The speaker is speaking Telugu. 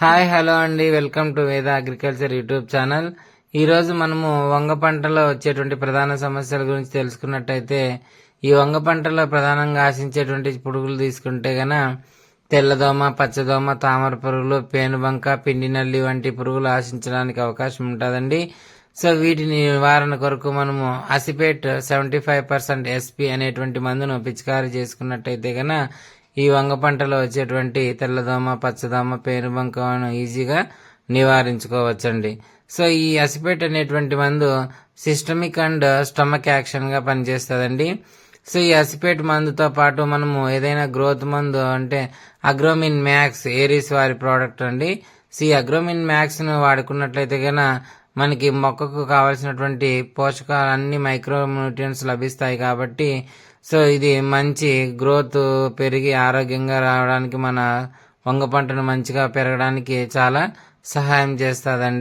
హాయ్ హలో అండి. Welcome to Veda agriculture YouTube channel. ఈరోజు మనము వంగ పంటలో వచ్చేటువంటి ప్రధాన సమస్యల గురించి తెలుసుకున్నట్టయితే ఈ వంగ పంటలో ప్రధానంగా ఆశించేటువంటి పురుగులు తీసుకుంటే గన తెల్లదోమ పచ్చదోమ తామర పురుగులు పేనుబంక పిండి నల్లి వంటి పురుగులు ఆశించడానికి అవకాశం ఉంటుందండి. సో వీటిని నివారణ కొరకు మనము acephate seventy five percent SP అనేటువంటి మందును పిచికారీ చేసుకున్నట్టయితే గన ఈ వంగ పంటలో వచ్చేటువంటి తెల్లదోమ పచ్చదోమ పేరుబంకను ఈజీగా నివారించుకోవచ్చండి. సో ఈ అసిపేట్ అనేటువంటి మందు సిస్టమిక్ అండ్ స్టమక్ యాక్షన్గా పనిచేస్తుందండి. సో ఈ అసిపేట్ మందుతో పాటు మనము ఏదైనా గ్రోత్ మందు అంటే అగ్రోమిన్ మ్యాక్స్ ఏరీస్ వారి ప్రోడక్ట్ అండి. సో ఈ అగ్రోమిన్ మ్యాక్స్ను వాడుకున్నట్లయితే కనుక మనకి మొక్కకు కావాల్సినటువంటి పోషకాలు అన్ని మైక్రో న్యూట్రియన్స్ లభిస్తాయి కాబట్టి సో ఇది మంచి గ్రోత్ పెరిగి ఆరోగ్యంగా రావడానికి మన వంగ పంటను మంచిగా పెరగడానికి చాలా సహాయం చేస్తుందండి.